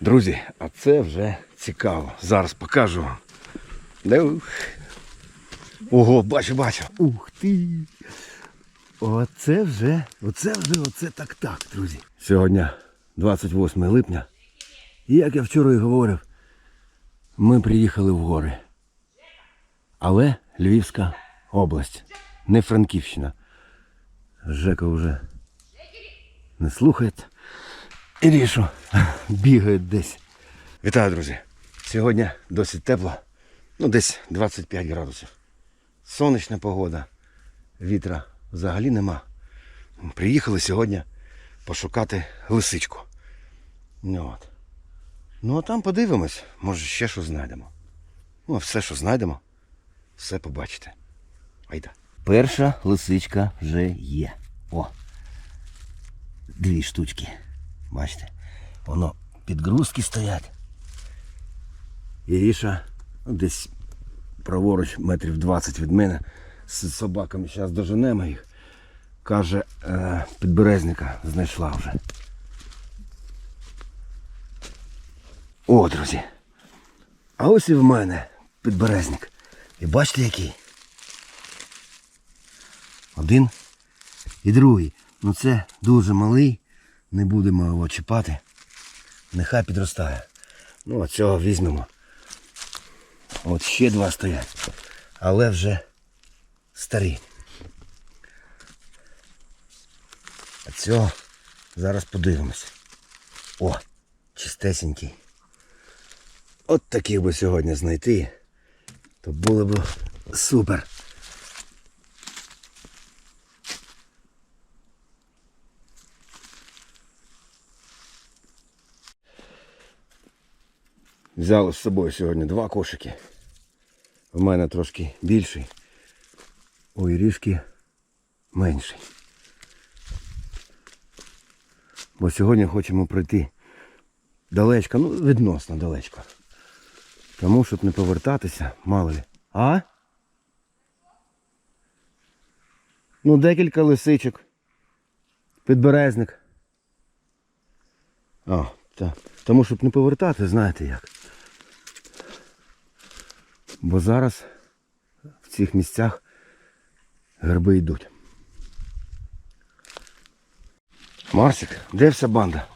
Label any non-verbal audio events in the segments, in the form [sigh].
Друзі, а це вже цікаво. Зараз покажу. Ого, бачу, бачу. Ух ти. Оце вже, оце вже, оце так так, друзі. Сьогодні 28 липня. І як я вчора і говорив, ми приїхали в гори. Але Львівська область, не Франківщина. Жека вже не слухає. Ірішу бігають десь. Вітаю, друзі. Сьогодні досить тепло. Ну, десь 25 градусів. Сонячна погода. Вітра взагалі нема. Приїхали сьогодні пошукати лисичку. Ну, от. ну а там подивимось, може ще що знайдемо. Ну, а все, що знайдемо, все побачите. Айда. Перша лисичка вже є. О. Дві штучки. Бачите? Воно підгрузки стоять. Іріша ну, десь праворуч метрів 20 від мене з собаками зараз доженемо їх. Каже, е, підберезника знайшла вже. О, друзі. А ось і в мене підберезник. І бачите який? Один і другий. Ну це дуже малий. Не будемо його чіпати. Нехай підростає. Ну, от цього візьмемо. От ще два стоять. Але вже старі. А цього зараз подивимось. О, чистесенький. От таких би сьогодні знайти. То було б супер. Взяли з собою сьогодні два кошики. У мене трошки більший. У Ірішки менший. Бо сьогодні хочемо пройти далечко, ну відносно далечко. Тому щоб не повертатися, мало ли. А? Ну, декілька лисичок. Підберезник. А, так. Тому щоб не повертати, знаєте як. Бо зараз в цих місцях герби йдуть. Марсик, де вся банда?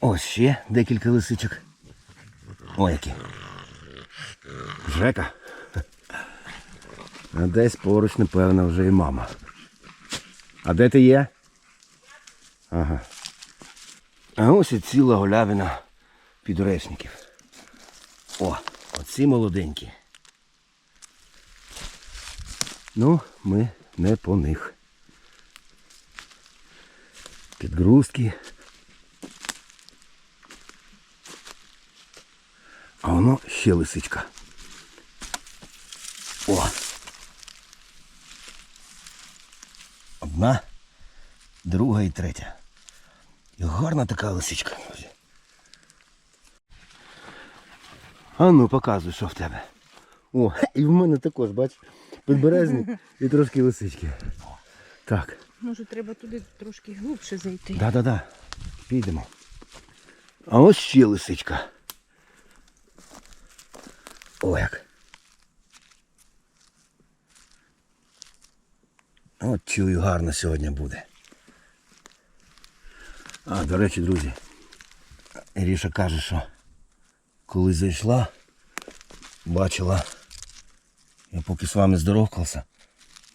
Ось ще декілька лисичок. О, які. Жека. А десь поруч, напевно, вже і мама. А де ти є? Ага. А ось і ціла голявина підорешників. О, оці молоденькі. Ну, ми не по них. Підгрузки. А воно ще лисичка. О! Одна, друга і третя. І гарна така лисичка. друзі. А ну показуй, що в тебе. О, і в мене також, бач, підберезник і трошки лисички. Так, Може, треба туди трошки глибше зайти. да-да-да. Підемо. А ось ще лисичка. О, як. От чую, гарно сьогодні буде. А, до речі, друзі, Іріша каже, що коли зайшла, бачила, я поки з вами здоровкався,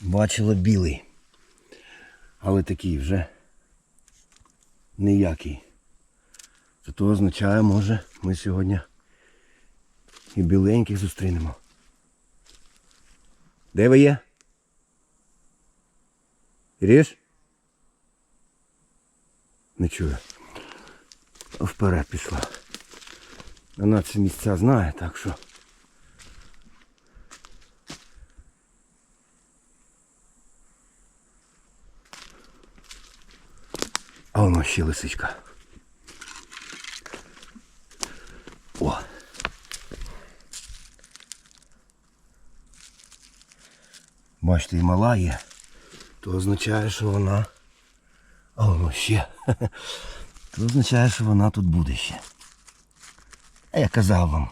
бачила білий. Але такий вже ніякий. Це то означає, може, ми сьогодні і біленьких зустрінемо. Де ви є? Ріж? Не чую. Вперед пішла. Вона ці місця знає, так що. А воно ще лисичка. О. Бачите, і мала є. То означає, що вона. А воно ще. [laughs] То означає, що вона тут буде ще. А я казав вам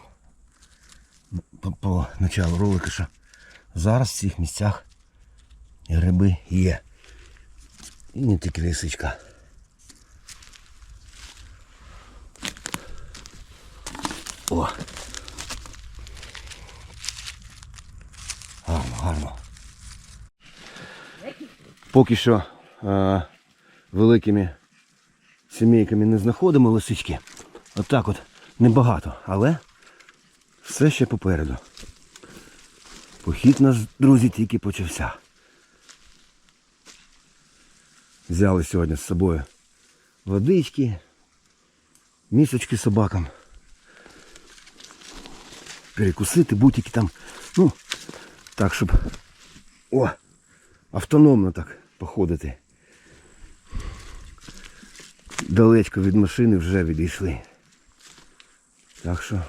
по, по началу ролика, що зараз в цих місцях гриби є. І не тільки лисичка. О! Гарно, гарно. Поки що е, великими сімейками не знаходимо лисички. Отак от небагато, але все ще попереду. Похід наш, друзі, тільки почався. Взяли сьогодні з собою водички, місочки собакам. Перекусити, будь-які там, ну, так, щоб о, автономно так походити. Далечко від машини вже відійшли. Так що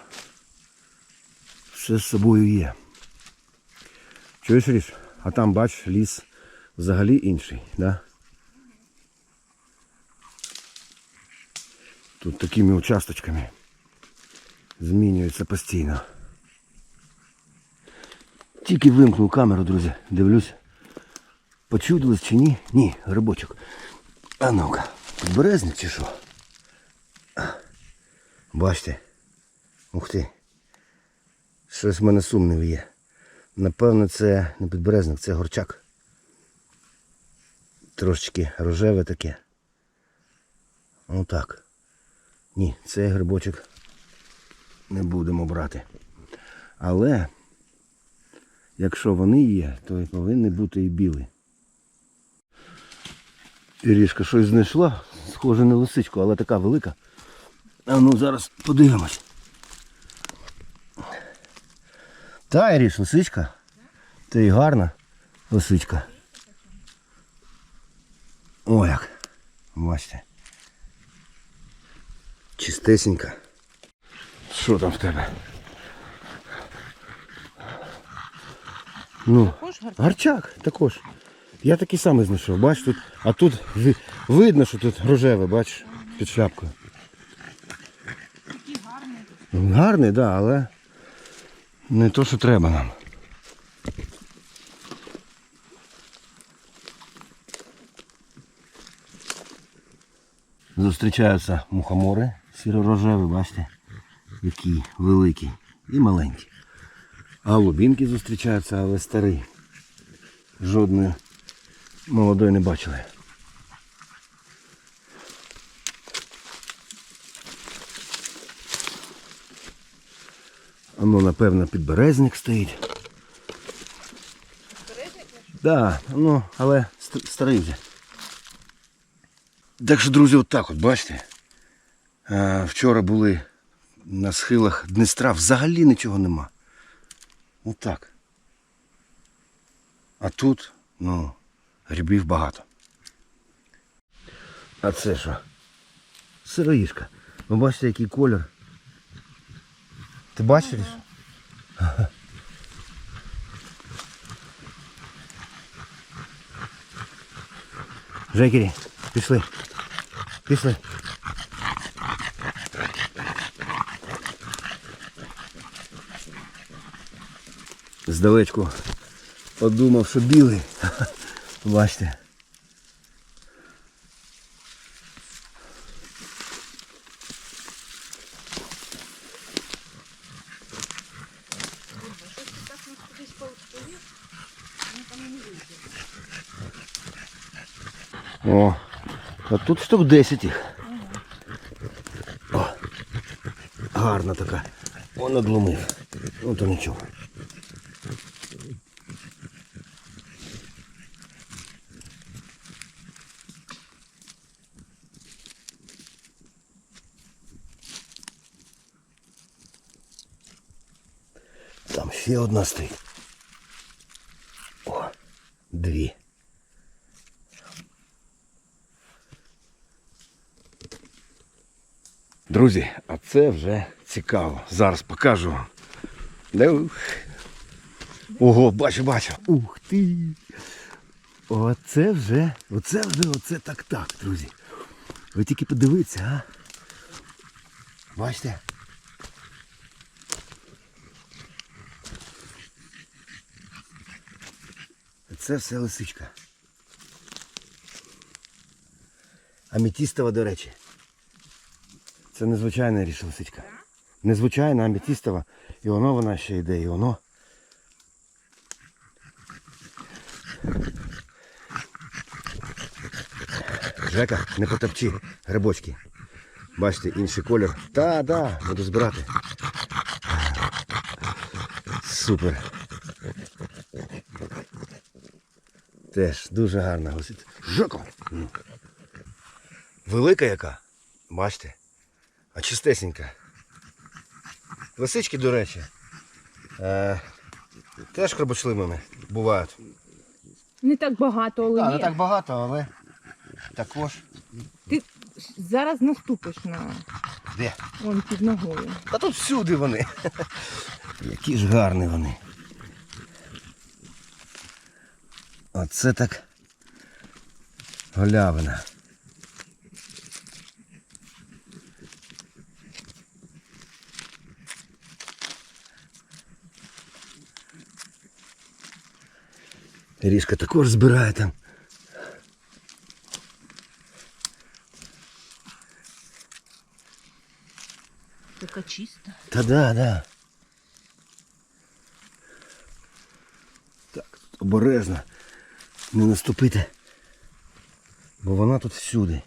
все з собою є. Чуєш, Ріш? А там, бач, ліс взагалі інший, да? Тут такими участочками змінюється постійно. Тільки вимкнув камеру, друзі, дивлюсь. Почудилось чи ні? Ні, грибочок. А ну-ка, березник чи що? Бачите. Ух ти. Щось в мене сумнів є. Напевно, це не підберезник, це горчак. Трошечки рожеве таке. Отак. Ні, цей грибочок не будемо брати. Але якщо вони є, то і повинні бути і білі. Ірішка щось знайшла, схоже на лисичку, але така велика. А ну зараз подивимось. Та, Іріш, лисичка. Та й гарна лисичка. О як. Бачите. Чистесенька. Що там в тебе? Ну, гарчак також. Я такий самий знайшов, бач тут. А тут видно, що тут рожеве, бачиш, під шляпкою. Такий гарний. Ну, Гарний, так, да, але не то, що треба нам. Зустрічаються мухомори сіро-рожеві, бачите, які великі і маленькі. А лубінки зустрічаються, але старі. Жодної молодої не бачили. Воно, напевно, підберезник стоїть. Наш? Да, ну, але старий вже. Так що, друзі, от так от, бачите. А, вчора були на схилах Днестра, взагалі нічого нема. Отак. А тут, ну, грибів багато. А це що? Сироїшка. Ви бачите, який колір. Ти бачиш? Жекері, пішли. Пішли. Здалечку подумав, що білий. [laughs] Бачите. О, а тут штук 10 їх. О, гарна така. О, надломив. Ну то нічого. Там ще одна стоїть. Друзі, а це вже цікаво. Зараз покажу. Ого, бачу, бачу. Ух ти! Оце вже, оце вже, оце так-так, друзі. Ви тільки подивіться, а. Бачите? Це все лисичка. Амітістова, до речі. Це незвичайна річ лисичка. Незвичайна аметістова. І воно вона ще йде, і воно. Жека, не потопчи грибочки. Бачите, інший колір. Та, да, буду збирати. Супер. Теж дуже гарна лисиця. Жека! Велика яка. Бачите? А чистесенька. Лисички, до речі, е, теж хробочливими бувають. Не так багато, але Так, є. не так багато, але також. Ти зараз наступиш на Де? вон під ногою. Та тут всюди вони. Які ж гарні вони. Оце так голявина. Ріжка також збирає там. Така чиста. Та да, да. Так, тут обережно. Не наступити. Бо вона тут всюди.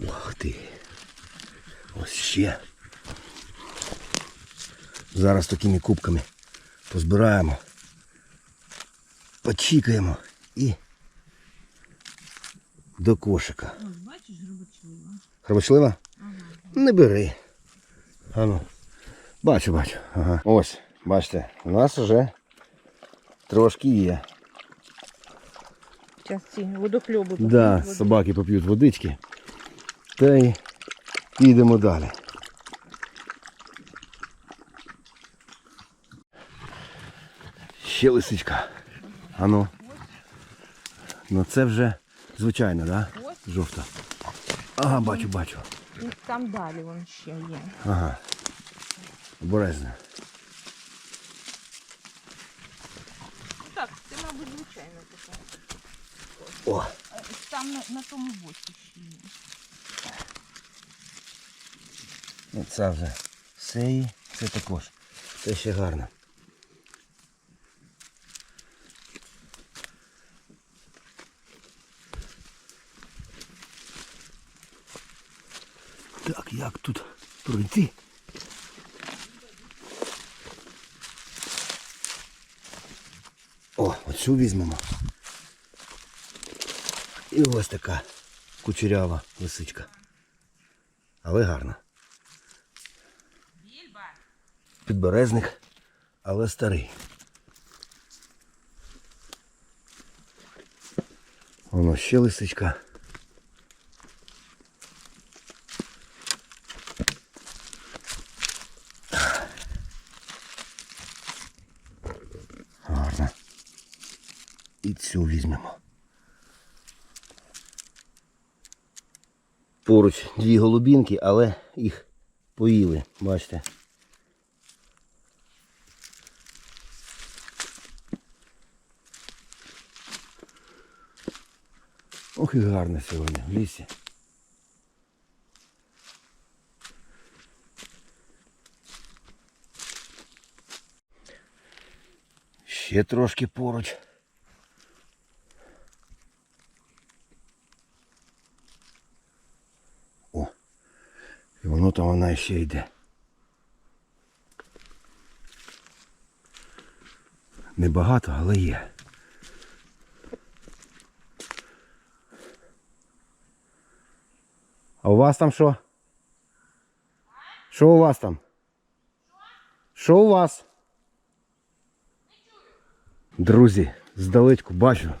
Ух ти. Ось ще. Зараз такими кубками позбираємо. Почікаємо і до кошика. Бачиш, грибочлива. Хробочлива? Не бери. Ану. Бачу, бачу. Ага. Ось, бачите, у нас вже трошки є. Зараз ці водохльоби. Да, поп'ють собаки поп'ють водички. Та й підемо далі. Ще лисичка. Ану. Ну це вже звичайно? Да? Жовта. Ага, бачу, бачу. І там далі вон ще є. Ага. Обережно. Ну так, це, мабуть, звичайно така. О, Там на, на тому боці ще є. ну це вже все і це також. Це ще гарно. Так, як тут пройти? О, оцю візьмемо. І ось така кучерява лисичка. Але гарна. Підберезник, але старий. Воно ще лисичка. Гарно. І цю візьмемо. Поруч дві голубінки, але їх поїли, бачите. Ох і гарно сьогодні в лісі. Ще трошки поруч. Воно там вона ще йде. Небагато, але є. А у вас там що? Що у вас там? Що у вас? Друзі, здалечку бачу.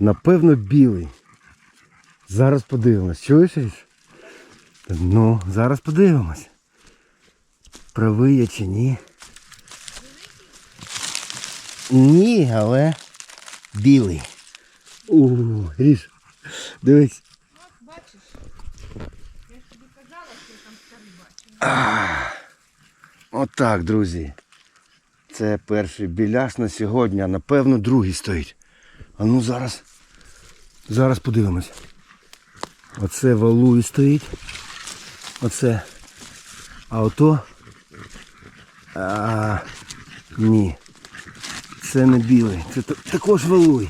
Напевно, білий. Зараз подивимось. Чуєш? Ну, зараз подивимось. Правий я чи ні? Ні, але білий. У, Ріш, дивись. Бачиш. Я ж тобі казала, що я там старий бачу. Отак, друзі. Це перший біляш на сьогодні, а напевно другий стоїть. А ну зараз. Зараз подивимось. Оце валуй стоїть. Оце. А ото. А, ні. Це не білий. Це також валуй.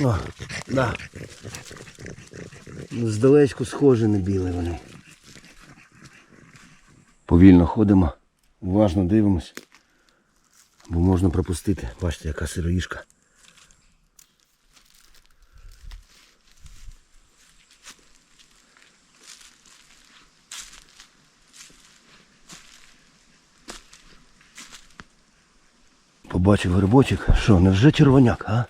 О, да. Ну, Здалечку схожі на білий вони. Повільно ходимо, уважно дивимось, бо можна пропустити. Бачите, яка сироїшка. Побачив грибочок. Що, невже червоняк, а?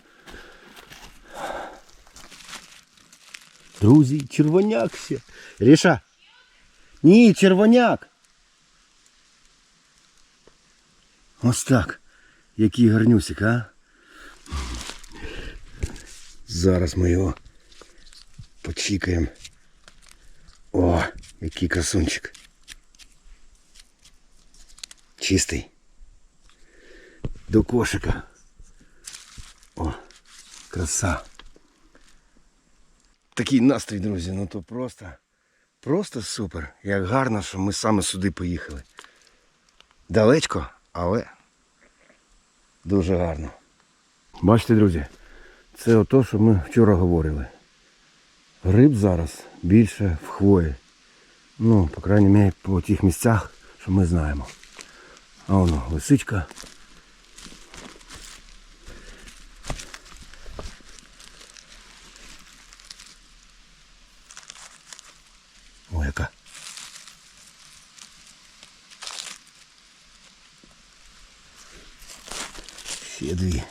Друзі, червоняк ще. Ріша. Ні, червоняк. Ось так. Який гарнюсик, а? Зараз ми його почікаємо. О, який красунчик. Чистий. До кошика. О, краса. Такий настрій, друзі, ну то просто, просто супер. Як гарно, що ми саме сюди поїхали. Далечко, але дуже гарно. Бачите, друзі, це ото, що ми вчора говорили. Гриб зараз більше в хвої. Ну, по крайній мірі, по тих місцях, що ми знаємо. А воно лисичка. О, яка. Ще дві.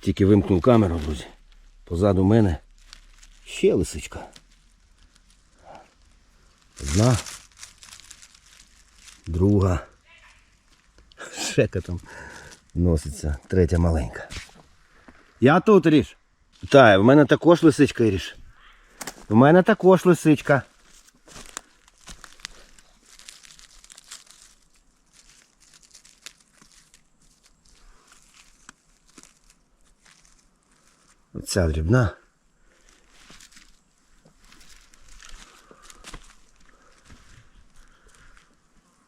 Тільки вимкнув камеру, друзі. Позаду мене ще лисичка. Одна. Друга. Шека там носиться. Третя маленька. Я тут ріж. Так, в мене також лисичка ріж. У мене також лисичка. Оця дрібна.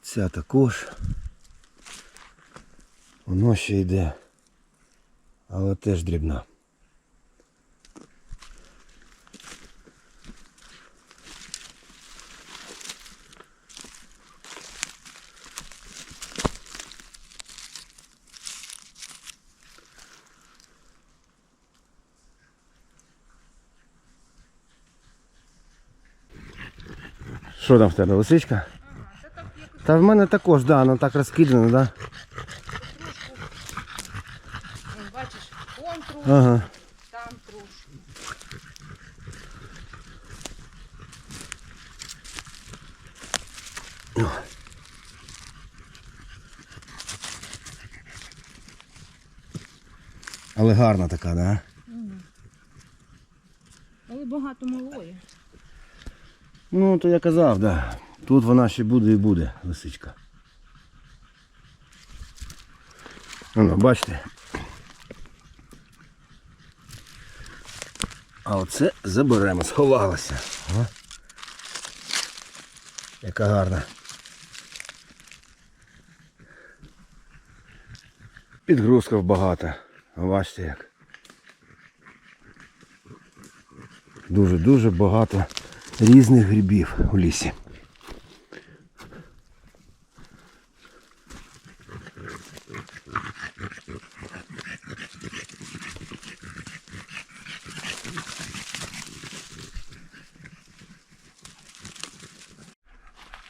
Ця також. Воно ще йде. Але теж дрібна. Що там в тебе, лисичка? Та в мене також, да, воно так розкидано, да? Вон, бачиш, он трошки, Ага. там трошки. Але гарна така, да? Але багато малої. Ну, то я казав, да. Тут вона ще буде і буде, лисичка. Воно, бачите. А оце заберемо, сховалася. Яка гарна. Підгрузків багато. Бачите як. Дуже-дуже багато різних грибів у лісі.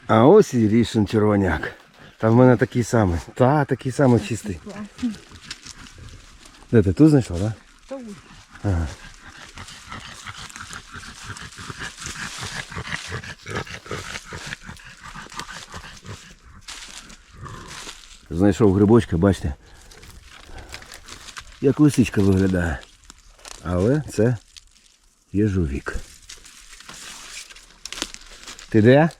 А ось і рішен червоняк. Та в мене такий самий. Та, такий самий чистий. Де ти тут знайшла, так? Ось. Ага. Знайшов грибочка, бачите. Як лисичка виглядає. Але це єжовік. Ти де?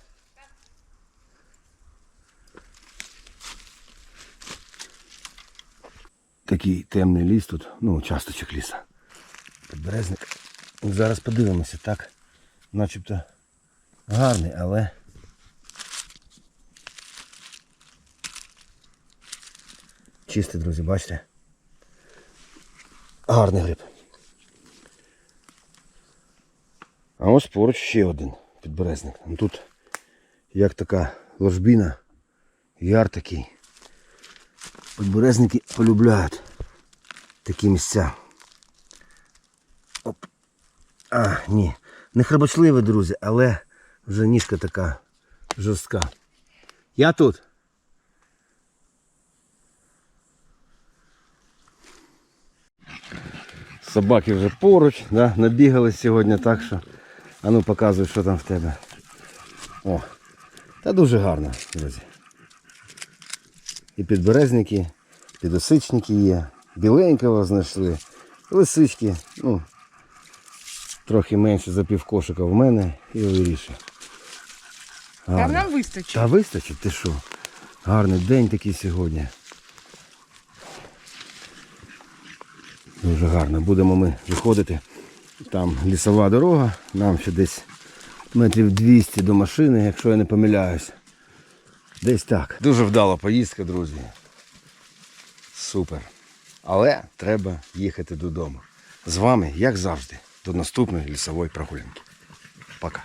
Такий темний ліс тут, ну, часточок ліса. Підберезник. Зараз подивимося, так. Начебто гарний, але. Чистий, друзі, бачите? Гарний гриб. А ось поруч ще один підберезник. Ну, Тут як така ложбіна, яр такий. Підберезники полюбляють такі місця. Оп. А, ні. Не храбочливий, друзі, але вже ніжка така жорстка. Я тут. Собаки вже поруч, да, набігали сьогодні так що. А ну показуй, що там в тебе. О, та дуже гарно, друзі. І підберезники, підосичники є, біленького знайшли, лисички, ну, трохи менше за півкошика в мене і вирішив. Там нам вистачить. Та вистачить, ти що? Гарний день такий сьогодні. Дуже гарно. Будемо ми виходити. Там лісова дорога, нам ще десь метрів 200 до машини, якщо я не помиляюсь. Десь так. Дуже вдала поїздка, друзі. Супер. Але треба їхати додому. З вами, як завжди, до наступної лісової прогулянки. Пока.